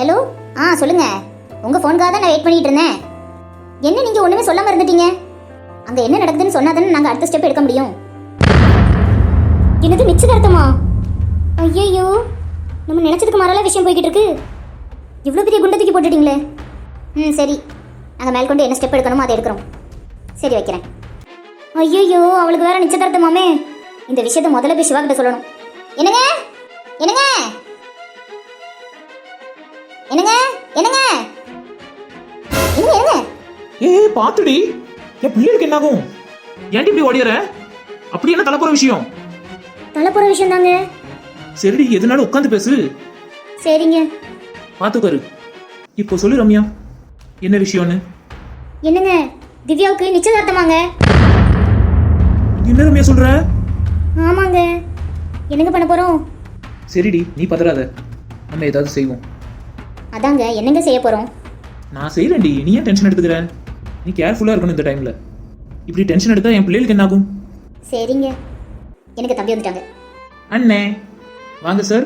Hello ஆ சொல்லுங்க. உங்க ஃபோனுக்காக தான் நான் வெயிட் பண்ணிட்டு இருந்தேன். என்ன நீங்க ஒண்ணுமே சொல்லாம இருந்துட்டீங்க? அங்க என்ன நடக்குதுன்னு சொன்னா தானே நாங்க அடுத்த ஸ்டெப் எடுக்க முடியும். என்னது நிச்சயதார்த்தமா ஐயோ நம்ம நினைச்சதுக்கு மாறால விஷயம் போய்கிட்டு இருக்கு. இவ்வளோ பெரிய குண்டை தூக்கி போட்டுட்டீங்களே. ம் சரி. நாங்கள் மேல் கொண்டு என்ன ஸ்டெப் எடுக்கணுமோ அதை எடுக்கிறோம். சரி வைக்கிறேன். ஐயோ அவளுக்கு வேற நிச்சயதார்த்தமாமே. இந்த விஷயத்த முதல்ல போய் சிவா கிட்ட சொல்லணும். என்னங்க? என்னங்க? என்னங்க? என்னங்க? என்னங்க என்னங்க ஏய் பாத்துடி. என் பிள்ளைகளுக்கு என்னாகும்? ஏன்டி இப்படி ஓடியற அப்படி என்ன தலைப்புற விஷயம்? தலைப்புற விஷயம் தாங்க சரிடி எதுனாலும் உட்காந்து பேசு. சரிங்க. பாத்துக்காரு இப்போ சொல்லு ரம்யா. என்ன விஷயம்னு? என்னங்க? திவ்யாவுக்கு நிச்சயதார்த்தமாங்க. என்ன ரம்யா சொல்ற? ஆமாங்க. என்னங்க பண்ண போறோம்? சரிடி நீ பதறாத. நம்ம ஏதாவது செய்வோம். அதாங்க என்னங்க செய்ய போறோம்? நான் செய்யறேன்டி நீ ஏன் டென்ஷன் எடுத்துக்கிற? நீ கேர்ஃபுல்லா இருக்கணும் இந்த டைம்ல இப்படி டென்ஷன் எடுத்தா என் பிள்ளைகளுக்கு என்ன ஆகும் சரிங்க. எனக்கு தம்பி வந்துட்டாங்க. அண்ணே. வாங்க சார்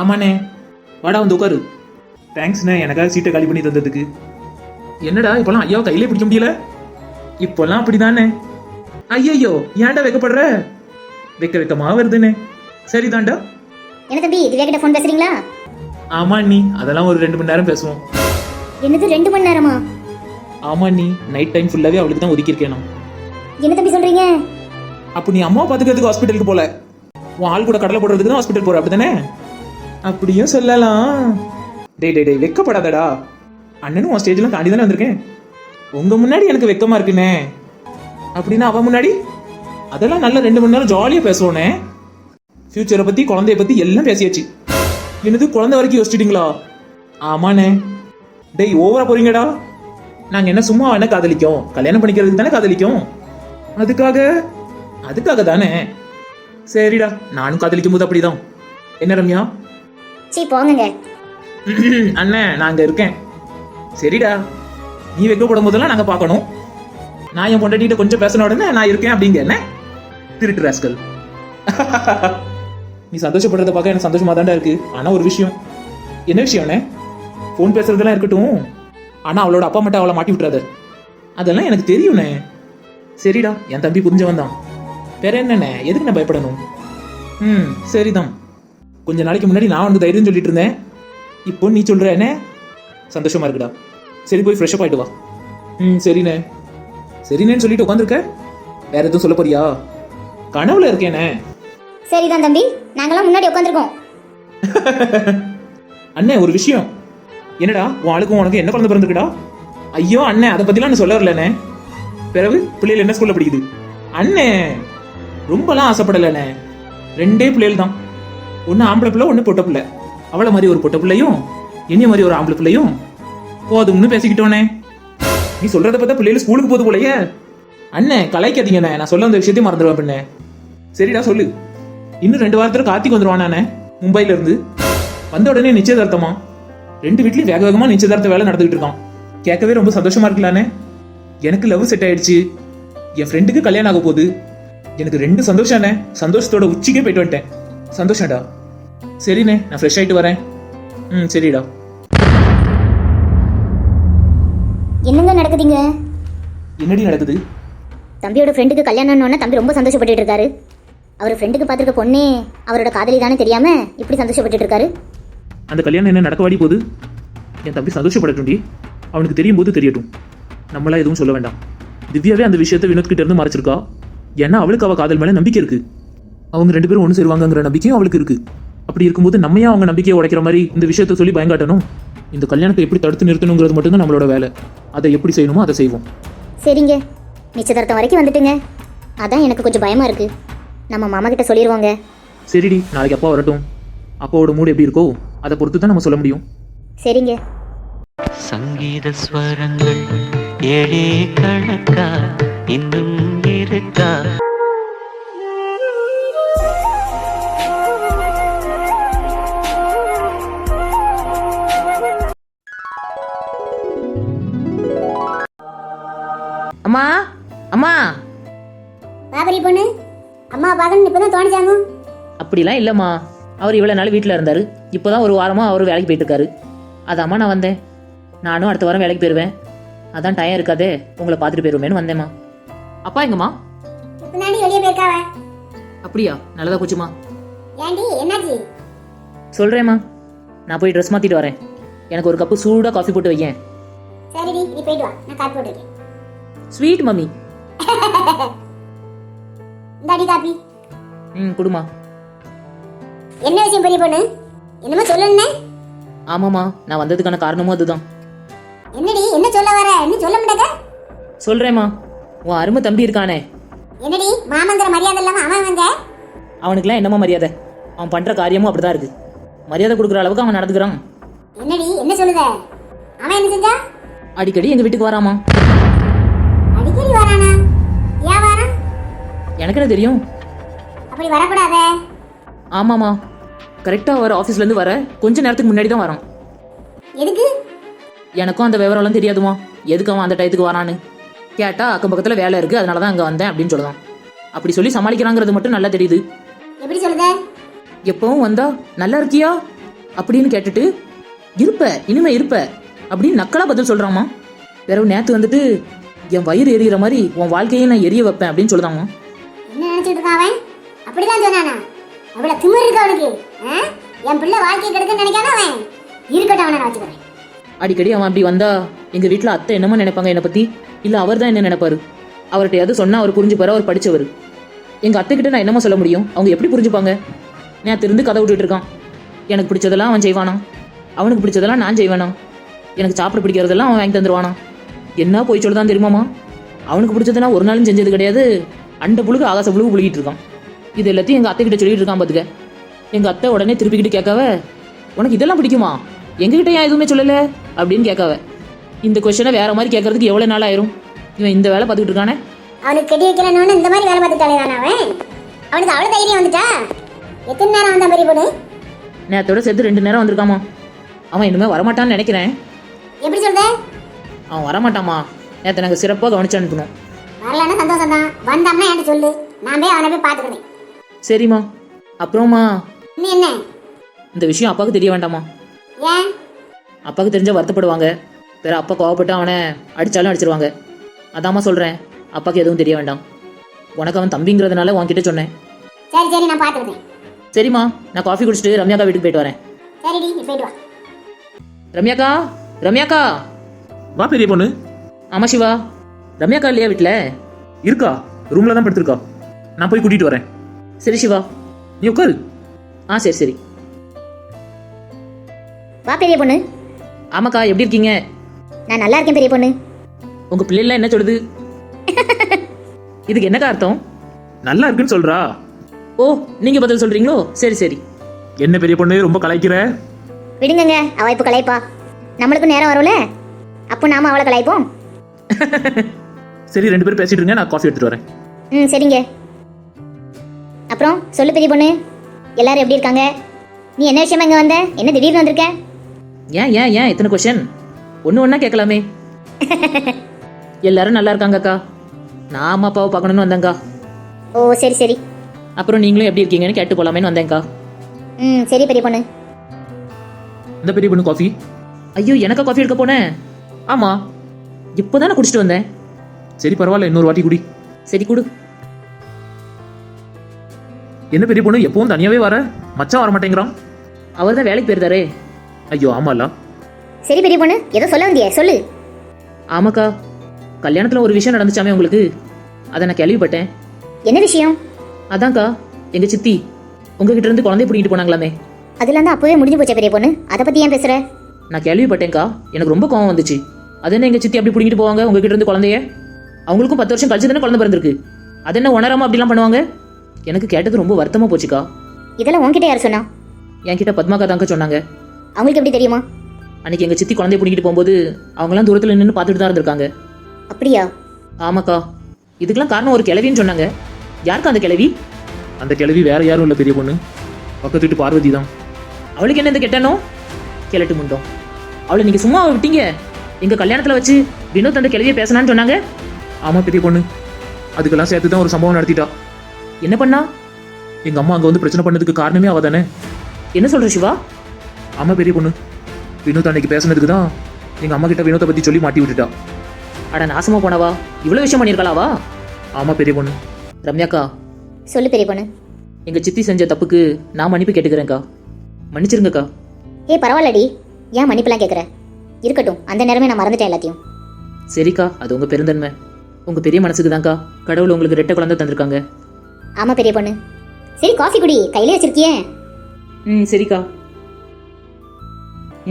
ஆமாண்ணே. வாடா வந்து உட்காரு. தேங்க்ஸ்ண்ணே எனக்காக சீட்டை காலி பண்ணி தந்ததுக்கு. என்னடா இப்போலாம் ஐயாவை கையிலே பிடிக்க முடியல? இப்போல்லாம் அப்படிதானே? ஐயையோ ஏன்டா வைக்கப்படுற? வைக்க வைக்கமா வருதுண்ணே சரிதான்டா. என்ன தம்பி திவ்யா கிட்ட ஃபோன் பேசுறீங்களா? ஆமா நீ அதெல்லாம் ஒரு ரெண்டு மணி நேரம் பேசுவோம். என்னது ரெண்டு மணி நேரமா ஆமா நீ நைட் டைம் ஃபுல்லாவே அவளுக்கு தான் ஒதுக்கியிருக்கேன் நான் என்ன தம்பி சொல்றீங்க? அப்போ நீ அம்மா பாத்துக்கிறதுக்கு ஹாஸ்பிட்டலுக்கு போல. உன் ஆள் கூட கடலை போடுறதுக்கு தான் ஹாஸ்பிட்டல் போற அப்படிதானே அப்படியும் சொல்லலாம். டேய் டேய் டேய் வெக்கப்படாதடா. அண்ணனும் உன் ஸ்டேஜ்லாம் தாண்டி தானே வந்திருக்கேன். உங்க முன்னாடி எனக்கு வெக்கமா இருக்குனே அப்படின்னா அவ முன்னாடி? அதெல்லாம் நல்ல ரெண்டு மணி நேரம் ஜாலியா பேசுவோனே ஃபியூச்சரை பத்தி குழந்தைய பத்தி எல்லாம் பேசியாச்சு. என்னது குழந்தை வரைக்கும் யோசிச்சிட்டீங்களா? ஆமாண்ணே. டேய் ஓவரா போறீங்கடா. நாங்க என்ன சும்மா என்ன காதலிக்கோம்? கல்யாணம் பண்ணிக்கிறதுக்கு தானே காதலிக்கோம்? அதுக்காக அதுக்காக தானே. சரிடா நானும் காதலிக்கும் போது அப்படிதான். என்ன ரம்யா? சீ போங்கங்க. அண்ணே நான் அங்க இருக்கேன். சரிடா. நீ வைக்கப்படும் போதெல்லாம் நாங்க பார்க்கணும். நான் என் பொண்டாட்டிட்ட கொஞ்சம் பேசின உடனே நான் இருக்கேன் அப்படிங்க என்ன? திருட்டு ராஸ்கல் நீ சந்தோஷப்படுறத பார்க்க எனக்கு சந்தோஷமா தாண்டா இருக்கு. ஆனா ஒரு விஷயம். என்ன விஷயம்ண்ணே ஃபோன் பேசுறதெல்லாம் இருக்கட்டும். ஆனா அவளோட அப்பா மட்டும் அவளை மாட்டி விட்டுறாத. அதெல்லாம் எனக்கு தெரியும்ண்ணே சரிடா என் தம்பி புரிஞ்சவன் தான். வேற என்னண்ணே எதுக்கு நான் பயப்படணும்? ம் சரிதான். கொஞ்ச நாளைக்கு முன்னாடி நான் வந்து தைரியம் சொல்லிட்டு இருந்தேன். இப்போ நீ சொல்ற என்ன சந்தோஷமா இருக்குடா. சரி போய் ஃப்ரெஷ்அப் ஆயிட்டு வா. ம் சரிண்ணே. சரிண்ணேன்னு சொல்லிட்டு உட்காந்துருக்க? வேற எதுவும் சொல்ல போறியா? கனவுல இருக்கேனே சரிதான் தம்பி. நாங்களாம் முன்னாடி உட்காந்துருக்கோம் அண்ணே ஒரு விஷயம். என்னடா உன் ஆளுக்கும் உனக்கு என்ன குழந்தை பிறந்துருக்குடா? ஐயோ அண்ணே அதை பத்திலாம் நான் சொல்ல வரலண்ணே பிறகு பிள்ளைகள் என்ன ஸ்கூல்ல படிக்குது? அண்ணே ரொம்பலாம் ஆசைப்படலண்ணே. ரெண்டே பிள்ளைகள் தான் ஒன்று ஆம்பளை பிள்ளை ஒன்று பொட்ட பிள்ளை. அவளை மாதிரி ஒரு பொட்ட பிள்ளையும் என்னைய மாதிரி ஒரு ஆம்பளை பிள்ளையும் போதும்னு பேசிக்கிட்டோனே நீ சொல்றத பார்த்தா பிள்ளைகள் ஸ்கூலுக்கு போது போலையே. அண்ணே கலாய்க்காதீங்கண்ணே. நான் சொல்ல அந்த விஷயத்தையும் மறந்துடுவேன் பின்ன. சரிடா சொல்லு. இன்னும் ரெண்டு வாரத்துல கார்த்திக் வந்துருவானானே மும்பைல இருந்து வந்த உடனே நிச்சயதார்த்தமா? ரெண்டு வீட்லயும் வேக வேகமா நிச்சயதார்த்த வேலை நடந்துகிட்டு இருக்கான். கேட்கவே ரொம்ப சந்தோஷமா இருக்கலானே எனக்கு லவ் செட் ஆயிடுச்சு. என் ஃப்ரெண்டுக்கு கல்யாணம் ஆக போகுது. எனக்கு ரெண்டு சந்தோஷம்ண்ணே சந்தோஷத்தோட உச்சிக்கே போயிட்டு வந்துட்டேன். சந்தோஷம்டா. சரிண்ணே நான் ஃப்ரெஷ் ஆயிட்டு வரேன். ம் சரிடா. என்னங்க நடக்குதுங்க? என்னடி நடக்குது? தம்பியோட ஃப்ரெண்டுக்கு கல்யாணம்னு தம்பி ரொம்ப சந்தோஷப்பட்டுட்டு இருக்காரு. அவர் ஃப்ரெண்டுக்கு பார்த்துருக்க பொண்ணே அவரோட காதலி தானே தெரியாம இப்படி சந்தோஷப்பட்டுட்டு இருக்காரு அந்த கல்யாணம் என்ன நடக்க வாடி போகுது? என் தம்பி சந்தோஷப்படட்டும்டி. அவனுக்கு தெரியும் போது தெரியட்டும். நம்மளா எதுவும் சொல்ல வேண்டாம். திவ்யாவே அந்த விஷயத்தை வினோத் கிட்ட இருந்து மறைச்சிருக்கா. ஏன்னா அவளுக்கு அவ காதல் மேல நம்பிக்கை இருக்கு. அவங்க ரெண்டு பேரும் ஒன்று சேருவாங்கங்கிற நம்பிக்கையும் அவளுக்கு இருக்கு. அப்படி இருக்கும்போது நம்ம ஏன் அவங்க நம்பிக்கையை உடைக்கிற மாதிரி இந்த விஷயத்தை சொல்லி பயங்காட்டணும் இந்த கல்யாணத்தை எப்படி தடுத்து நிறுத்தணுங்கிறது மட்டும்தான் நம்மளோட வேலை. அதை எப்படி செய்யணுமோ அதை செய்வோம். சரிங்க. நிச்சயதார்த்தம் வரைக்கும் வந்துட்டுங்க. அதான் எனக்கு கொஞ்சம் பயமா இருக்கு. நம்ம மாமா கிட்ட சொல்லிடுவோங்க சரிடி நாளைக்கு அப்பா வரட்டும். அப்பாவோட மூடு எப்படி இருக்கோ அதை பொறுத்து தான் நம்ம சொல்ல முடியும். சரிங்க. சங்கீத ஸ்வரங்கள் ஏழே கணக்கா இன்னும் இருக்கா? அம்மா அம்மா. பாபரி பொண்ணு. அம்மா பார்க்கணும் இப்பதான் தோணிச்சாங்க? அப்படிலாம் இல்லைம்மா. அவர் இவ்வளோ நாள் வீட்டில் இருந்தார். இப்போ தான் ஒரு வாரமாக அவர் வேலைக்கு போயிட்டு இருக்காரு அதாம்மா நான் வந்தேன். நானும் அடுத்த வாரம் வேலைக்கு போயிடுவேன் அதான் டயம் இருக்காதே. உங்களை பார்த்துட்டு போயிடுவேன்னு வந்தேம்மா. அப்பா எங்கம்மா? பின்னாடி வெளியே போயிருக்காவ? அப்படியா? நல்லதா போச்சுமா? ஏண்டி என்னாச்சு? சொல்கிறேம்மா நான் போய் ட்ரெஸ் மாற்றிட்டு வரேன். எனக்கு ஒரு கப்பு சூடாக காஃபி போட்டு வையேன். சரிடி நீ போயிட்டு வா. நான் காப்பி போட்டிருக்கேன் ஸ்வீட் மம்மி இந்தாடி காப்பி. ம் கொடுமா. என்ன விஷயம் பெரிய பொண்ணு? என்னமோ சொல்லுன்னு ஆமாம்மா நான் வந்ததுக்கான காரணமும் அதுதான். என்னடி என்ன சொல்ல வர? இன்னும் சொல்ல மாட்டேங்க சொல்கிறேம்மா உன் அருமை தம்பி இருக்கானே. என்னடி மாமங்கிற மரியாதை இல்லாம அவன் வந்த அவனுக்குலாம் என்னம்மா மரியாதை? அவன் பண்ணுற காரியமும் அப்படிதான் இருக்கு. மரியாதை கொடுக்குற அளவுக்கு அவன் நடந்துக்கிறான். என்னடி என்ன சொல்லுத? அவன் என்ன செஞ்சா? அடிக்கடி எங்கள் வீட்டுக்கு வராமா அடிக்கடி வரானா ஏன் வரான் எனக்கு என்ன தெரியும்? அப்படி வரக்கூடாதே. ஆமாம்மா. கரெக்டாக அவர் ஆஃபீஸ்லேருந்து வர கொஞ்ச நேரத்துக்கு முன்னாடி தான் வரான் எதுக்கு? எனக்கும் அந்த விவரம்லாம் தெரியாதுமா எதுக்கு அவன் அந்த டயத்துக்கு வரான்னு? கேட்டா அக்கம் பக்கத்தில் வேலை இருக்குது அதனால தான் அங்கே வந்தேன் அப்படின்னு சொல்லுதான். அப்படி சொல்லி சமாளிக்கிறாங்கிறது மட்டும் நல்லா தெரியுது. எப்படி சொல்லுத? எப்பவும் வந்தா நல்லா இருக்கியா? அப்படின்னு கேட்டுட்டு இருப்ப இனிமே இருப்ப அப்படின்னு நக்கலா பதில் சொல்றாமா பிறகு நேத்து வந்துட்டு என் வயிறு எரியிற மாதிரி உன் வாழ்க்கையை நான் எரிய வைப்பேன் அப்படின்னு சொல்லுதாமா அவன்? அப்படிதான் சொன்னானா. அவ்வளவு திமிர் இருக்கு அவனுக்கு? என் பிள்ளை வாழ்க்கை கெடுக்குன்னு நினைக்காத அவன்? இருக்கட்டும் அவனை நான் வச்சுக்கிறேன். அடிக்கடி அவன் அப்படி வந்தா எங்க வீட்ல அத்தை என்னமோ நினைப்பாங்க என்னை பத்தி. இல்ல அவர் தான் என்ன நினைப்பாரு? அவர்கிட்ட எது சொன்னா அவர் புரிஞ்சுப்பாரு? அவர் படிச்சவர். எங்க அத்தை கிட்ட நான் என்னமோ சொல்ல முடியும். அவங்க எப்படி புரிஞ்சுப்பாங்க? நான் இருந்து கதை விட்டுட்டு இருக்கான். எனக்கு பிடிச்சதெல்லாம் அவன் செய்வானா அவனுக்கு பிடிச்சதெல்லாம் நான் செய்வேனா எனக்கு சாப்பிட பிடிக்கிறதெல்லாம் அவன் வாங்கி தந்துருவானா என்ன போய் சொல்லுதான் தெரியுமாமா அவனுக்கு பிடிச்சதுன்னா ஒரு நாளும் செஞ்சது கிடையாது. அண்ட புழுகு ஆகாச புழுகு புழுகிட்டு இருக்கான். இது எல்லாத்தையும் எங்க அத்தை கிட்ட சொல்லிட்டு இருக்கான் பாத்துக்க. எங்க அத்தை உடனே திருப்பிக்கிட்டு கேட்காவ உனக்கு இதெல்லாம் பிடிக்குமா? எங்ககிட்ட ஏன் எதுவுமே சொல்லல? அப்படின்னு கேட்காவ. இந்த கொஸ்டினை வேற மாதிரி கேட்கறதுக்கு எவ்வளவு நாள் ஆயிரும்? இவன் இந்த வேலை பார்த்துக்கிட்டு இருக்கானே? அவனுக்கு கெட்டி வைக்கலன்னு இந்த மாதிரி வேலை பார்த்துட்டாலே அவன்? அவனுக்கு அவ்வளவு தைரியம் வந்துட்டா? எத்தனை நேரம் வந்தான் பெரிய பொண்ணு? நேரத்தோட சேர்த்து ரெண்டு நேரம் வந்திருக்காமா? அவன் இனிமே வரமாட்டான்னு நினைக்கிறேன். எப்படி சொல்லுத அவன் வரமாட்டாமா? நேற்று நாங்கள் சிறப்பாக கவனிச்சு அனுப்பணும் வரலன்னா சந்தோஷம் தான் வந்தாம்னா என்கிட்ட சொல்லு. நான் போய் அவனை போய் பார்த்துக்கிறேன். சரிம்மா. அப்புறமா இன்னும் என்ன? இந்த விஷயம் அப்பாவுக்கு தெரிய வேண்டாமா ஏன்? அப்பாவுக்கு தெரிஞ்சா வருத்தப்படுவாங்க. வேற அப்பா கோவப்பட்டு அவனை அடிச்சாலும் அடிச்சிருவாங்க. அதாம்மா சொல்கிறேன் அப்பாவுக்கு எதுவும் தெரிய வேண்டாம். உனக்கு அவன் தம்பிங்கிறதுனால உன்கிட்ட சொன்னேன். சரி சரி நான் பார்த்துக்கிறேன். சரிம்மா. நான் காஃபி குடிச்சிட்டு ரம்யாக்கா வீட்டுக்கு போயிட்டு வரேன். சரிடி நீ போயிட்டு வா. ரம்யாக்கா? ரம்யாக்கா? வா பெரிய பொண்ணு. ஆமா சிவா. ரம்யாக்கா இல்லையா வீட்டில் இருக்கா. ரூம்ல தான் படுத்திருக்கா. நான் போய் கூட்டிட்டு வரேன். சரி சிவா. நீ உட்காரு. ஆ சரி சரி. வா பெரிய பொண்ணு. ஆமாக்கா எப்படி இருக்கீங்க? நான் நல்லா இருக்கேன் பெரிய பொண்ணு. உங்க பிள்ளைலாம் என்ன சொல்லுது? இதுக்கு என்னக்கா அர்த்தம்? நல்லா இருக்குன்னு சொல்றா. ஓ நீங்க பதில் சொல்றீங்களோ? சரி சரி. என்ன பெரிய பொண்ணு ரொம்ப கலாய்க்கிற? விடுங்கங்க அவ இப்போ கலாய்ப்பா. நம்மளுக்கும் நேரம் வரும்ல? அப்போ நாம அவளை கலாய்ப்போம். சரி ரெண்டு பேரும் பேசிட்டு இருங்க நான் காஃபி எடுத்துட்டு வரேன். ம் சரிங்க. அப்புறம் சொல்லு பெரிய பொண்ணு எல்லாரும் எப்படி இருக்காங்க? நீ என்ன விஷயமா இங்கே வந்த? என்ன திடீர்னு வந்திருக்க? ஏன் ஏன் ஏன்? இத்தனை கொஷன் ஒன்று ஒன்றா கேட்கலாமே. எல்லாரும் நல்லா இருக்காங்கக்கா நான் அம்மா அப்பாவை பார்க்கணுன்னு வந்தேங்க்கா ஓ சரி சரி. அப்புறம் நீங்களும் எப்படி இருக்கீங்கன்னு கேட்டு போலாமேன்னு வந்தேங்க்கா ம் சரி பெரிய பொண்ணு. இந்த பெரிய பொண்ணு காஃபி ஐயோ எனக்கா காஃபி எடுக்க போனேன்? ஆமா. இப்போதானே குடிச்சிட்டு வந்தேன். சரி பரவாயில்ல இன்னொரு வாட்டி குடி. சரி கொடு. என்ன பெரிய பொண்ணு எப்பவும் தனியாவே வர? மச்சான் வர மாட்டேங்கிறான். அவர் தான் வேலைக்கு போயிருந்தாரே. ஐயோ ஆமால சரி பெரிய பொண்ணு ஏதோ சொல்ல வந்தியே சொல்லு. ஆமாக்கா கல்யாணத்தில் ஒரு விஷயம் நடந்துச்சாமே உங்களுக்கு? அதை நான் கேள்விப்பட்டேன். என்ன விஷயம்? அதான்க்கா எங்க சித்தி உங்ககிட்ட இருந்து குழந்தை பிடிக்கிட்டு போனாங்களாமே. அதெல்லாம் தான் அப்போவே முடிஞ்சு போச்சே பெரிய பொண்ணு. அதை பற்றி ஏன் பேசுகிற நான் கேள்விப்பட்டேன்க்கா எனக்கு ரொம்ப கோவம் வந்துச்சு. அது என்ன எங்க சித்தி அப்படி பிடிங்கிட்டு போவாங்க உங்ககிட்ட இருந்து குழந்தைய? அவங்களுக்கும் பத்து வருஷம் கழிச்சு தானே குழந்தை பிறந்திருக்கு? அது என்ன உணராம அப்படிலாம் பண்ணுவாங்க? எனக்கு கேட்டது ரொம்ப வருத்தமா போச்சுக்கா. இதெல்லாம் உன்கிட்ட யார் சொன்னா? என்கிட்ட பத்மாக்கா தாங்க சொன்னாங்க. அவங்களுக்கு எப்படி தெரியுமா? அன்னைக்கு எங்க சித்தி குழந்தைய பிடிக்கிட்டு போகும்போது அவங்களாம் தூரத்துல நின்று பார்த்துட்டு தான் இருந்திருக்காங்க. அப்படியா? ஆமாக்கா. இதுக்கெல்லாம் காரணம் ஒரு கிளவின்னு சொன்னாங்க. யாருக்கா அந்த கிளவி அந்த கிழவி வேற யாரும் இல்ல பெரிய பொண்ணு. பக்கத்து வீட்டு பார்வதி தான். அவளுக்கு என்ன இந்த கெட்டனோ கிளட்டு முண்டோம். அவளை நீங்க சும்மா விட்டீங்க. எங்க கல்யாணத்துல வச்சு வினோத் அந்த கிளவியை பேசினான்னு சொன்னாங்க. ஆமா பெரிய பொண்ணு. அதுக்கெல்லாம் சேர்த்து தான் ஒரு சம்பவம் நடத்திட்டா. என்ன பண்ணா? எங்க அம்மா அங்க வந்து பிரச்சனை பண்ணதுக்கு காரணமே அவ தானே. என்ன சொல்ற சிவா? ஆமா பெரிய பொண்ணு. வினோத் அன்னைக்கு பேசுனதுக்கு தான் எங்க அம்மா கிட்ட வினோத்தை பத்தி சொல்லி மாட்டி விட்டுட்டா. அட நாசமா போனவா? இவ்வளோ விஷயம் பண்ணியிருக்கலாவா ஆமா பெரிய பொண்ணு. ரம்யாக்கா. சொல்லு பெரிய பொண்ணு. எங்க சித்தி செஞ்ச தப்புக்கு நான் மன்னிப்பு கேட்டுக்கிறேன்க்கா. மன்னிச்சிருங்கக்கா. ஏய் பரவாயில்லடி. ஏன் மன்னிப்புலாம் கேட்குற இருக்கட்டும் அந்த நேரமே நான் மறந்துட்டேன் எல்லாத்தையும். சரிக்கா அது உங்க பெருந்தன்மை. உங்க பெரிய மனசுக்கு தான்க்கா கடவுள் உங்களுக்கு ரெட்டை குழந்தை தந்திருக்காங்க. ஆமாம் பெரிய பொண்ணு. சரி காஃபி குடி. கையிலே வச்சிருக்கியே. ம் சரிக்கா.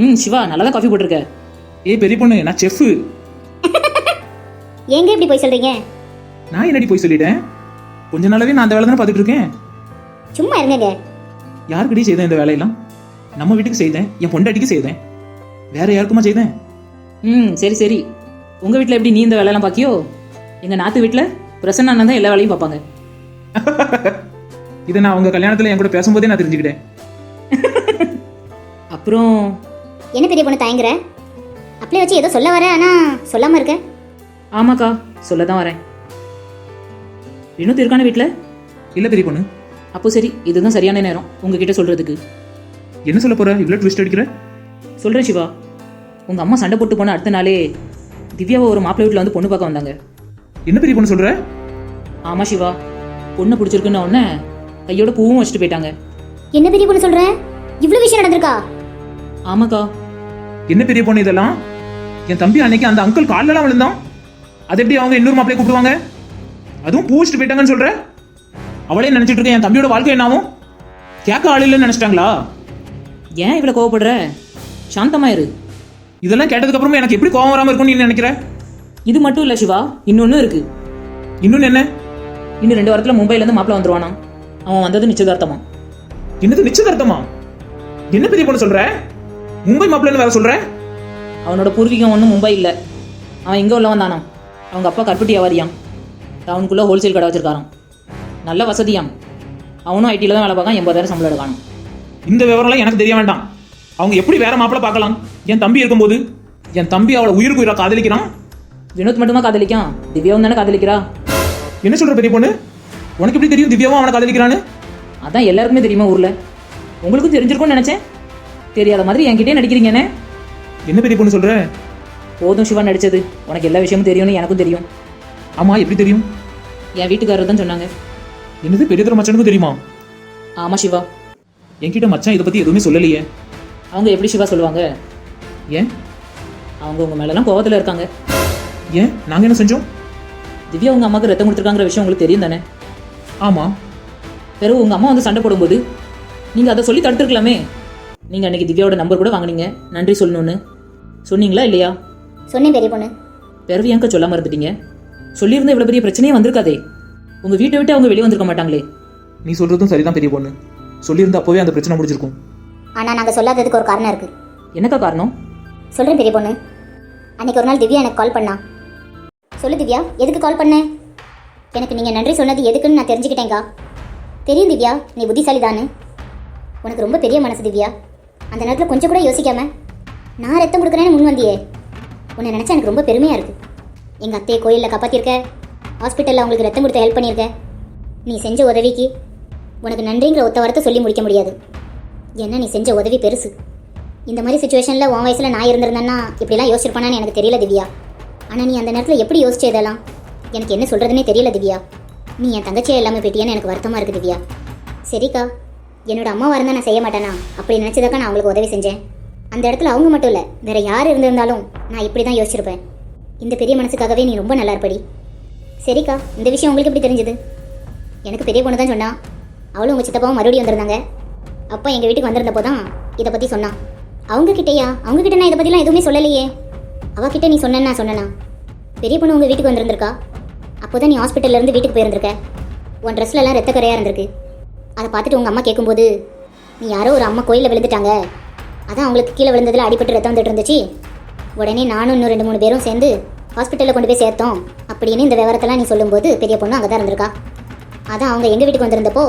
ம் சிவா நல்லா தான் காஃபி போட்டிருக்க. ஏய் பெரிய பொண்ணு நான் செஃப் ஏங்க இப்படி போய் சொல்கிறீங்க நான் என்னடி போய் சொல்லிட்டேன்? கொஞ்ச நாளாவே நான் அந்த வேலை தானே பார்த்துட்டு இருக்கேன். சும்மா இருங்கங்க. யாருக்கடி செய்தேன் இந்த வேலையெல்லாம்? நம்ம வீட்டுக்கு செய்தேன் என் பொண்டாட்டிக்கு செய்தேன். வேற யாருக்குமா செய்தேன்? ம் சரி சரி. உங்க வீட்டில் எப்படி நீ இந்த வேலையெல்லாம் பாக்கியோ? எங்க நாத்து வீட்டில் பிரசன்னா அண்ணன் தான் எல்லா வேலையும் பார்ப்பாங்க. இதை நான் உங்க கல்யாணத்துல என் கூட பேசும்போதே நான் தெரிஞ்சுக்கிட்டேன். அப்புறம் என்ன பெரிய பொண்ணு தயங்குற? அப்படியே வச்சு ஏதோ சொல்ல வர ஆனால் சொல்லாமல் இருக்க? ஆமாக்கா சொல்ல தான் வரேன். வினோத் இருக்கான வீட்டில் இல்ல பெரிய பொண்ணு. அப்போ சரி இதுதான் சரியான நேரம். உங்ககிட்ட சொல்றதுக்கு. என்ன சொல்ல போற? இவ்வளவு ட்விஸ்ட் அடிக்கிற? சொல்கிறேன் சிவா. உங்கள் அம்மா சண்டை போட்டு போன அடுத்த நாளே திவ்யாவை ஒரு மாப்பிள்ளை வீட்டில் வந்து பொண்ணு பார்க்க வந்தாங்க. என்ன பெரிய பொண்ணு சொல்ற? ஆமாம் சிவா. பொண்ணு பிடிச்சிருக்குன்னு உடனே கையோட பூவும் வச்சுட்டு போயிட்டாங்க. என்ன பெரிய பொண்ணு சொல்ற? இவ்வளோ விஷயம் நடந்திருக்கா? ஆமாக்கா. என்ன பெரிய பொண்ணு இதெல்லாம்? என் தம்பி அன்னைக்கு அந்த அங்கிள் கால்லலாம் விழுந்தான். அது எப்படி அவங்க இன்னொரு மாப்பிளைய கூப்பிடுவாங்க? அதுவும் பூ வச்சுட்டு போயிட்டாங்கன்னு சொல்ற? அவளே நினைச்சிட்டு இருக்கேன் என் தம்பியோட வாழ்க்கை என்னாவும் கேட்க ஆள் இல்லைன்னு நினைச்சிட்டாங்களா? ஏன் இவ்வளோ கோவப்படுற? சாந்தமாயிரு இதெல்லாம் கேட்டதுக்கு அப்புறமா எனக்கு எப்படி கோவம் வராம இருக்கும்னு நீ நினைக்கிற? இது மட்டும் இல்லை சிவா இன்னொன்று இருக்கு. இன்னொன்னு என்ன? இன்னும் ரெண்டு வாரத்தில் மும்பைலேருந்து மாப்பிள்ளை வந்துருவானா? அவன் வந்தது நிச்சயதார்த்தமா? என்னது நிச்சயதார்த்தமா? என்ன பெரிய பொண்ணு சொல்ற? மும்பை மாப்பிள்ளைன்னு வேற சொல்ற? அவனோட பூர்வீகம் ஒன்றும் மும்பை இல்லை. அவன் எங்கே உள்ள வந்தானா? அவங்க அப்பா கற்பட்டி வியாபாரியாம். டவுனுக்குள்ளே ஹோல்சேல் கடை வச்சிருக்காராம். நல்ல வசதியாம். அவனும் ஐடியில் தான் வேலை பார்க்கான் எண்பதாயிரம் சம்பளம் எடுக்கானாம். இந்த விவரம்லாம் எனக்கு தெரிய வேண்டாம். அவங்க எப்படி வேற மாப்பிள்ளை பார்க்கலாம்? என் தம்பி இருக்கும்போது என் தம்பி அவளை உயிருக்கு உயிரா காதலிக்கிறான்? வினோத் மட்டுமா காதலிக்கான்? திவ்யாவும் தானே காதலிக்கிறா? என்ன சொல்ற பெரிய பொண்ணு? உனக்கு எப்படி தெரியும் திவ்யாவும் அவனை காதலிக்கிறான்னு? அதான் எல்லாருக்குமே தெரியுமா ஊரில்? உங்களுக்கும் தெரிஞ்சிருக்கும்னு நினச்சேன். தெரியாத மாதிரி என்கிட்டயே நடிக்கிறீங்கண்ணே என்ன பெரிய பொண்ணு சொல்ற? போதும் சிவா நடிச்சது. உனக்கு எல்லா விஷயமும் தெரியும்னு எனக்கும் தெரியும். ஆமா எப்படி தெரியும்? என் வீட்டுக்காரர் தான் சொன்னாங்க. என்னது பெரிய தர மச்சனுக்கும் தெரியுமா? ஆமாம் சிவா. என்கிட்ட மச்சான் இதை பத்தி எதுவுமே சொல்லலையே. அவங்க எப்படி சிவா சொல்லுவாங்க? ஏன்? அவங்க உங்கள் மேலெல்லாம் கோவத்தில் இருக்காங்க. ஏன்? நாங்க என்ன செஞ்சோம்? திவ்யா உங்கள் அம்மாவுக்கு ரத்தம் கொடுத்துருக்காங்கிற விஷயம் உங்களுக்கு தெரியும் தானே? ஆமா. பிறகு உங்கள் அம்மா வந்து சண்டை போடும்போது நீங்கள் அதை சொல்லி தடுத்துருக்கலாமே. நீங்கள் அன்னைக்கு திவ்யாவோட நம்பர் கூட வாங்குனீங்க. நன்றி சொல்லணும்னு. சொன்னீங்களா இல்லையா? சொன்னேன் பெரிய பொண்ணு. பிறகு ஏன்க்கா சொல்லாம இருந்துட்டீங்க? சொல்லியிருந்தா இவ்வளோ பெரிய பிரச்சனையே வந்திருக்காதே. உங்கள் வீட்டை விட்டு அவங்க வெளியே வந்திருக்க மாட்டாங்களே. நீ சொல்றதும் சரிதான் பெரிய பொண்ணு. சொல்லியிருந்தா அப்போவே அந்த பிரச்சனை முடிஞ்சிருக்கும். ஆனால் நாங்கள் சொல்லாததுக்கு ஒரு காரணம் இருக்குது என்னக்கா காரணம்? சொல்கிறேன் பெரிய பொண்ணு. அன்னைக்கு ஒரு நாள் திவ்யா எனக்கு கால் பண்ணா. சொல்லு திவ்யா எதுக்கு கால் பண்ண? எனக்கு நீங்கள் நன்றி சொன்னது எதுக்குன்னு நான் தெரிஞ்சுக்கிட்டேங்க்கா தெரியும் திவ்யா நீ புத்திசாலிதானே உனக்கு ரொம்ப பெரிய மனசு திவ்யா. அந்த நேரத்தில் கொஞ்சம் கூட யோசிக்காம நான் ரத்தம் கொடுக்குறேன்னு முன் வந்தியே. உன்னை நினச்சா எனக்கு ரொம்ப பெருமையாக இருக்குது எங்கள் அத்தையை கோயிலில் காப்பாற்றிருக்க ஹாஸ்பிட்டலில் அவங்களுக்கு ரத்தம் கொடுத்து ஹெல்ப் பண்ணியிருக்க நீ செஞ்ச உதவிக்கு உனக்கு நன்றிங்கிற ஒத்த வார்த்தை சொல்லி முடிக்க முடியாது. என்ன நீ செஞ்ச உதவி பெருசு. இந்த மாதிரி சுச்சுவேஷனில் உன் வயசில் நான் இருந்திருந்தேன்னா இப்படிலாம் யோசிச்சிருப்பானான்னு எனக்கு தெரியல திவ்யா. ஆனால் நீ அந்த நேரத்தில் எப்படி யோசிச்ச இதெல்லாம்? எனக்கு என்ன சொல்கிறதுனே தெரியல திவ்யா. நீ என் தங்கச்சியை இல்லாமல் போயிட்டியான்னு எனக்கு வருத்தமாக இருக்குது திவ்யா. சரிக்கா என்னோட அம்மாவாக இருந்தால் நான் செய்ய மாட்டேனா? அப்படி நினச்சதாக்கா நான் அவங்களுக்கு உதவி செஞ்சேன். அந்த இடத்துல அவங்க மட்டும் இல்லை வேற யார் இருந்திருந்தாலும் நான் இப்படி தான் யோசிச்சிருப்பேன். இந்த பெரிய மனசுக்காகவே நீ ரொம்ப நல்லா இருப்படி. சரிக்கா இந்த விஷயம் உங்களுக்கு எப்படி தெரிஞ்சது? எனக்கு பெரிய பொண்ணு தான் சொன்னான் அவளும் உங்கள் சித்தப்பாவும் மறுபடியும் வந்திருந்தாங்க. அப்பா எங்கள் வீட்டுக்கு வந்திருந்தப்போ தான் இதை பற்றி சொன்னான். அவங்க கிட்டேயா அவங்க கிட்ட நான் இதை பற்றிலாம் எதுவுமே சொல்லலையே. அவகிட்ட நீ சொன்னா சொன்னனா? பெரிய பொண்ணு உங்கள் வீட்டுக்கு வந்திருந்திருக்கா? அப்போ தான் நீ ஹாஸ்பிட்டல்ல இருந்து வீட்டுக்கு போயிருந்திருக்க. உன் ட்ரெஸ்ல எல்லாம் ரத்த கரையாக இருந்திருக்கு. அதை பார்த்துட்டு உங்கள் அம்மா கேட்கும்போது நீ யாரோ ஒரு அம்மா கோயிலில் விழுந்துட்டாங்க. அதான் அவங்களுக்கு கீழே விழுந்ததில் அடிபட்டு ரத்தம் வந்துட்டு இருந்துச்சு. உடனே நானும் இன்னும் ரெண்டு மூணு பேரும் சேர்ந்து ஹாஸ்பிட்டலில் கொண்டு போய் சேர்த்தோம். அப்படின்னு இந்த விவரத்தெல்லாம் நீ சொல்லும்போது பெரிய பொண்ணு அங்கே தான் இருந்திருக்கா. அதான் அவங்க எங்கள் வீட்டுக்கு வந்திருந்தப்போ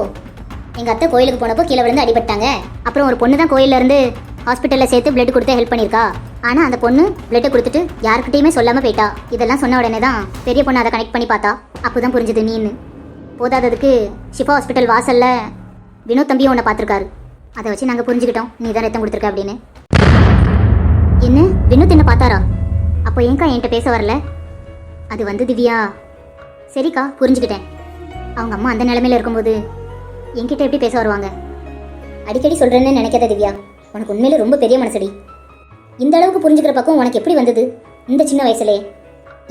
எங்கள் அத்தை கோயிலுக்கு போனப்போ கீழே விழுந்து அடிபட்டாங்க. அப்புறம் ஒரு பொண்ணு தான் கோயில்ல இருந்து ஹாஸ்பிட்டலில் சேர்த்து பிளட் கொடுத்து ஹெல்ப் பண்ணியிருக்கா. ஆனால் அந்த பொண்ணு பிளட்டை கொடுத்துட்டு யாருக்கிட்டையுமே சொல்லாமல் போயிட்டா. இதெல்லாம் சொன்ன உடனே தான் பெரிய பொண்ணு அதை கனெக்ட் பண்ணி பார்த்தா. அப்போ தான் புரிஞ்சுது நீன்னு. போதாததுக்கு ஷிஃபா ஹாஸ்பிட்டல் வாசல்ல வினோத் தம்பியும் உன்னை பார்த்துருக்காரு. அதை வச்சு நாங்கள் புரிஞ்சுக்கிட்டோம். நீ தான் ரத்தம் கொடுத்துருக்க அப்படின்னு. என்ன? வினோத் என்ன பார்த்தாரா? அப்போ ஏன்க்கா என்கிட்ட பேச வரல? அது வந்து திவ்யா. சரிக்கா புரிஞ்சுக்கிட்டேன். அவங்க அம்மா அந்த நிலமையில இருக்கும்போது என்கிட்ட எப்படி பேச வருவாங்க? அடிக்கடி சொல்கிறேன்னு நினைக்காத திவ்யா. உனக்கு உண்மையில ரொம்ப பெரிய மனசடி. இந்த அளவுக்கு புரிஞ்சுக்கிற பக்கம் உனக்கு எப்படி வந்தது? இந்த சின்ன வயசுலே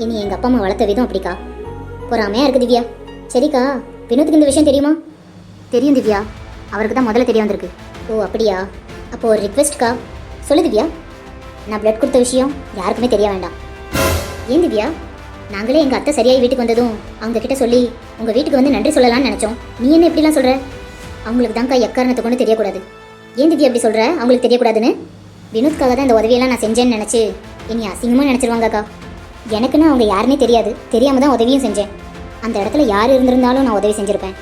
இனி எங்கள் அப்பா அம்மா வளர்த்த விதம் அப்படிக்கா? பொறாமையாக இருக்கு திவ்யா. சரிக்கா வினோத்துக்கு இந்த விஷயம் தெரியுமா? தெரியும் திவ்யா. அவருக்கு தான் முதல்ல தெரிய வந்திருக்கு. ஓ அப்படியா? அப்போ ஒரு ரிக்வெஸ்ட்க்கா சொல்லு திவ்யா. நான் பிளட் கொடுத்த விஷயம் யாருக்குமே தெரிய வேண்டாம். ஏன் திவ்யா? நாங்களே எங்கள் அத்தை சரியாகி வீட்டுக்கு வந்ததும் அவங்க கிட்ட சொல்லி உங்கள் வீட்டுக்கு வந்து நன்றி சொல்லலாம்னு நினச்சோம். நீ என்ன இப்படிலாம் சொல்கிற அவங்களுக்கு தான்க்கா எக்காரணத்தை கொண்டு தெரியக்கூடாது. ஏன் திதி அப்படி சொல்கிற அவங்களுக்கு தெரியக்கூடாதுன்னு? வினோத்காக தான் இந்த உதவியெல்லாம் நான் செஞ்சேன்னு நினச்சி இனி அசிங்கமாக நினச்சிருவாங்கக்கா எனக்குன்னு அவங்க யாருன்னே தெரியாது. தெரியாமல் தான் உதவியும் செஞ்சேன். அந்த இடத்துல யார் இருந்திருந்தாலும் நான் உதவி செஞ்சுருப்பேன்.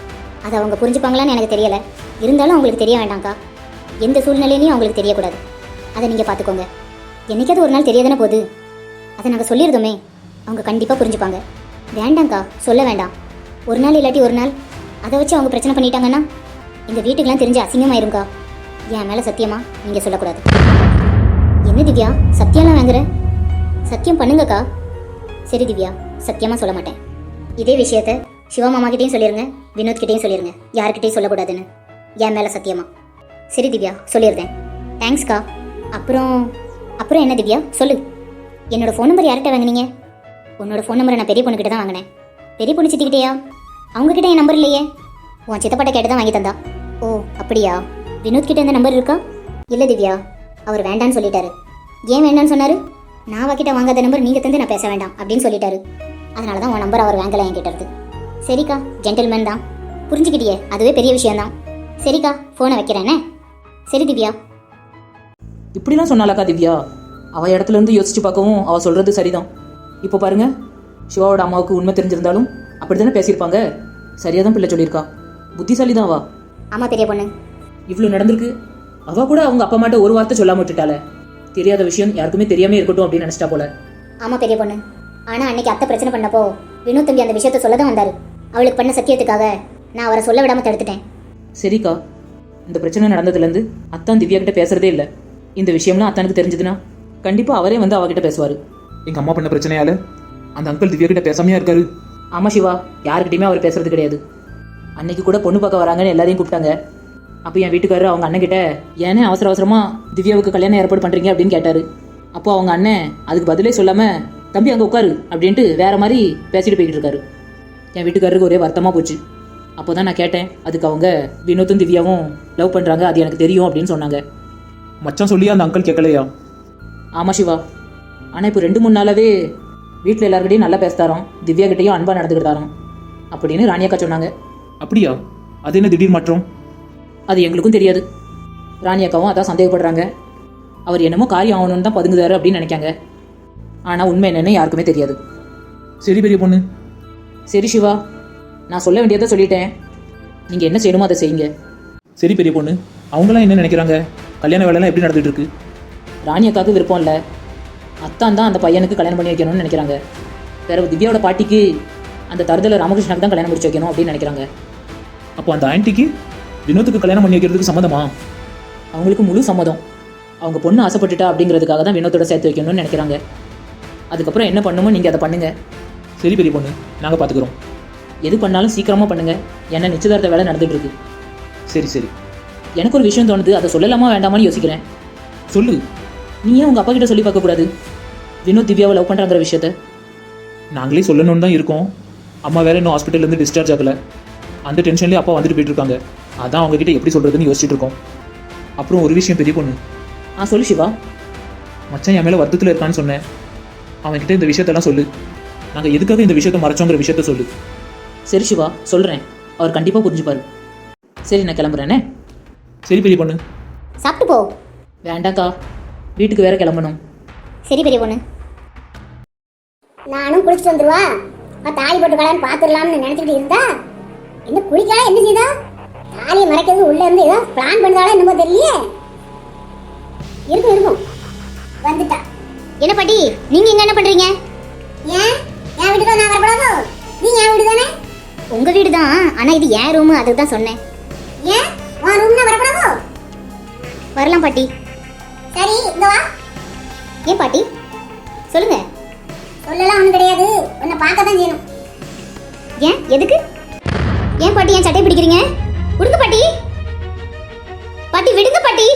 அதை அவங்க புரிஞ்சுப்பாங்களான்னு எனக்கு தெரியலை. இருந்தாலும் அவங்களுக்கு தெரிய வேண்டாம்க்கா எந்த சூழ்நிலையிலையும் அவங்களுக்கு தெரியக்கூடாது. அதை நீங்கள் பார்த்துக்கோங்க என்னைக்காவது ஒரு நாள் தெரியாதானே போகுது? அதை நாங்கள் சொல்லியிருந்தோமே அவங்க கண்டிப்பாக புரிஞ்சுப்பாங்க. வேண்டாம்க்கா சொல்ல வேண்டாம். ஒரு நாள் இல்லாட்டி ஒரு நாள். அதை வச்சு அவங்க பிரச்சனை பண்ணிட்டாங்கன்னா இந்த வீட்டுக்கெல்லாம் தெரிஞ்சு அசிங்கமாயிருங்கக்கா என் மேலே சத்தியமா நீங்கள் சொல்லக்கூடாது. என்ன திவ்யா? சத்தியம்லாம் வாங்குற? சத்தியம் பண்ணுங்கக்கா. சரி திவ்யா சத்தியமாக சொல்ல மாட்டேன். இதே விஷயத்த சிவா மாமாக்கிட்டையும் சொல்லிடுங்க சொல்லிருங்க வினோத் கிட்டேயும் சொல்லக்கூடாதுன்னு. என் மேலே சத்தியமா. சரி திவ்யா சொல்லிடுறேன். தேங்க்ஸ்க்கா அப்புறம் அப்புறம் என்ன திவ்யா? சொல்லு. என்னோடய ஃபோன் நம்பர் யார்கிட்ட வாங்குனீங்க? உன்னோட ஃபோன் நம்பரை நான் பெரிய பொண்ணுக்கிட்ட தான் வாங்கினேன். பெரிய பொண்ணு சித்திக்கிட்டேயா? அவங்கக்கிட்ட என் நம்பர் இல்லையே. உன் சித்தப்பாட்ட கேட்டு தான் வாங்கி தந்தா. ஓ அப்படியா? வினோத் கிட்ட இந்த நம்பர் இருக்கா? இல்லை திவ்யா அவர் வேண்டான்னு சொல்லிட்டாரு. ஏன் வேண்டான்னு சொன்னாரு? நான் அவகிட்ட வாங்காத நம்பர் நீங்க தந்து நான் பேச வேண்டாம் அப்படின்னு சொல்லிட்டாரு. அதனால தான் உன் நம்பர் அவர் வாங்கல என்கிட்ட இருந்து. சரிக்கா ஜென்டில்மேன் தான். புரிஞ்சுக்கிட்டியே அதுவே பெரிய விஷயம்தான். சரிக்கா ஃபோனை வைக்கிறேனே சரி திவ்யா. இப்படிலாம் சொன்னாலக்கா திவ்யா? அவ இடத்துல இருந்து யோசிச்சு பார்க்கவும் அவ சொல்றது சரிதான். இப்போ பாருங்க சிவாவோட அம்மாவுக்கு உண்மை தெரிஞ்சிருந்தாலும் அப்படிதானே பேசியிருப்பாங்க? சரியா தான் பிள்ளை சொல்லியிருக்கா. புத்திசாலி தான் அவ ஆமா பெரிய பொண்ணு. இவ்வளோ நடந்திருக்கு? அவ கூட அவங்க அப்பா மாட்ட ஒரு வார்த்தை சொல்லாம விட்டுட்டாளே. தெரியாத விஷயம் யாருக்குமே தெரியாம இருக்கட்டும் அப்படின்னு நினைச்சிட்டா போல. ஆமா பெரிய பொண்ணு. ஆனா அன்னைக்கு அத்தை பிரச்சனை பண்ணப்போ வினோத் தம்பி அந்த விஷயத்த சொல்ல தான் வந்தாரு. அவளுக்கு பண்ண சத்தியத்துக்காக நான் அவரை சொல்ல விடாம தடுத்துட்டேன். சரிக்கா. இந்த பிரச்சனை நடந்ததுலேருந்து அத்தான் திவ்யா கிட்ட பேசுறதே இல்லை. இந்த விஷயம்லாம் அத்தானுக்கு தெரிஞ்சதுன்னா கண்டிப்பா அவரே வந்து அவகிட்ட பேசுவாரு. எங்க அம்மா பண்ண பிரச்சனையால? அந்த அங்கிள் திவ்யா கிட்ட பேசாமையா இருக்காரு? ஆமா சிவா. யாருக்கிட்டையுமே அவர் பேசுறது கிடையாது. அன்னைக்கு கூட பொண்ணு பார்க்க வராங்கன்னு எல்லாரையும் கூப்பிட்டாங்க. அப்போ என் வீட்டுக்காரர் அவங்க அண்ணன் கிட்ட ஏனே அவசர அவசரமா திவ்யாவுக்கு கல்யாணம் ஏற்பாடு பண்றீங்க? அப்படின்னு கேட்டாரு. அப்போ அவங்க அண்ணன் அதுக்கு பதிலே சொல்லாம தம்பி அங்க உட்காரு அப்படின்ட்டு வேற மாதிரி பேசிட்டு போய்கிட்டு இருக்காரு. என் வீட்டுக்காரருக்கு ஒரே வருத்தமா போச்சு. அப்போதான் நான் கேட்டேன் அதுக்கு அவங்க வினோத்தும் திவ்யாவும் லவ் பண்றாங்க அது எனக்கு தெரியும் அப்படின்னு சொன்னாங்க. மச்சான் சொல்லி அந்த அங்கிள் கேட்கலையா? ஆமா சிவா. ஆனால் இப்போ ரெண்டு மூணு நாளாவே வீட்டில் எல்லாருக்கிட்டையும் நல்லா பேசுதாரோம் திவ்யா கிட்டேயும் அன்பா நடந்துக்கிட்டாரோம் அப்படின்னு ராணியக்கா சொன்னாங்க. அப்படியா? அது என்ன திடீர் மாற்றம்? அது எங்களுக்கும் தெரியாது. ராணி அக்காவும் அதான் சந்தேகப்படுறாங்க. அவர் என்னமோ காரியம் ஆகணும்னு தான் பதுங்குதாரு அப்படின்னு நினைக்காங்க. ஆனால் உண்மை என்னன்னு யாருக்குமே தெரியாது. சரி பெரிய பொண்ணு. சரி சிவா நான் சொல்ல வேண்டியதை சொல்லிட்டேன். நீங்கள் என்ன செய்யணுமோ அதை செய்யுங்க. சரி பெரிய பொண்ணு அவங்களாம் என்ன நினைக்கிறாங்க? கல்யாண வேலைலாம் எப்படி நடந்துட்டு இருக்கு? ராணி அக்காவுக்கு விருப்பம் இல்லை. அத்தான் தான் அந்த பையனுக்கு கல்யாணம் பண்ணி வைக்கணும்னு நினைக்கிறாங்க. வேற திவ்யாவோட பாட்டிக்கு அந்த தருதல ராமகிருஷ்ணனுக்கு தான் கல்யாணம் முடிச்சு வைக்கணும் அப்படின்னு நினைக்கிறாங்க. அப்போ அந்த ஆன்ட்டிக்கு வினோத்துக்கு கல்யாணம் பண்ணி வைக்கிறதுக்கு சம்மதமா? அவங்களுக்கு முழு சம்மதம். அவங்க பொண்ணு ஆசைப்பட்டுட்டா அப்படிங்கிறதுக்காக தான் வினோத்தோட சேர்த்து வைக்கணும்னு நினைக்கிறாங்க. அதுக்கப்புறம் என்ன பண்ணுமோ நீங்கள் அதை பண்ணுங்க. சரி பெரிய பொண்ணு நாங்கள் பார்த்துக்குறோம் எது பண்ணாலும் சீக்கிரமாக பண்ணுங்க. ஏன்னா நிச்சயதார்த்த வேலை நடந்துகிட்டு இருக்கு சரி சரி. எனக்கு ஒரு விஷயம் தோணுது. அதை சொல்லலாமா வேண்டாமான்னு யோசிக்கிறேன். சொல்லு. நீ ஏன் உங்கள் அப்பா கிட்ட சொல்லி பார்க்கக்கூடாது வினோத் திவ்யாவை லவ் பண்ணுறாங்கிற விஷயத்த. நாங்களே சொல்லணும்னு தான் இருக்கோம். அம்மா வேற இன்னும் ஹாஸ்பிட்டல்லேருந்து டிஸ்சார்ஜ் ஆகலை. அந்த டென்ஷன்லேயே அப்பா வந்துட்டு போயிட்டு இருக்காங்க. அதான் அவங்க கிட்ட எப்படி சொல்றதுன்னு யோசிச்சுட்டு இருக்கோம். அப்புறம் ஒரு விஷயம் பெரிய பொண்ணு. ஆ சொல்லு சிவா. மச்சான் என் மேலே வருத்தத்தில் இருக்கான்னு சொன்னேன். அவன்கிட்ட இந்த விஷயத்தெல்லாம் சொல்லு. நாங்கள் எதுக்காக இந்த விஷயத்த மறைச்சோங்கிற விஷயத்த சொல்லு. சரி சிவா சொல்கிறேன் அவர் கண்டிப்பாக புரிஞ்சுப்பாரு. சரி நான் கிளம்புறேனே. சரி பெரிய பொண்ணு. சாப்பிட்டு போ. வேண்டாக்கா. வீட்டுக்கு வேற கிளம்பணும். சரி பெரிய பொண்ணு. நானும் குளிச்சுட்டு வந்துருவா. தாலி போட்டு கலான்னு பாத்துடலாம்னு நினைச்சிட்டு இருந்தா. என்ன குளிக்கலாம் என்ன செய்தா? தாலியை மறைக்கிறது உள்ள இருந்து ஏதோ பிளான் பண்ணாலும் என்னமோ தெரியலையே. இருக்கும் இருக்கும். வந்துட்டா. என்ன பாட்டி நீங்க இங்க என்ன பண்றீங்க? ஏன்? என் வீட்டுக்கு நான் வரக்கூடாதோ நீங்க என் வீடு தானே? உங்க வீடு தான். ஆனா இது என் ரூம் அதுக்கு தான் சொன்னேன். ஏன்? உன் ரூம்னா வரக்கூடாதோ வரலாம் பாட்டி. சரி இந்த வா. ஏன் பாட்டி? சொல்லுங்க. சொல்லலாம் ஒன்றும் கிடையாது. உன்னை பார்க்க தான் செய்யணும். ஏன்? எதுக்கு? ஏன் பாட்டி ஏன் சட்டை பிடிக்கிறீங்க? விடுங்க பாட்டி. பாட்டி விடுங்க பாட்டி.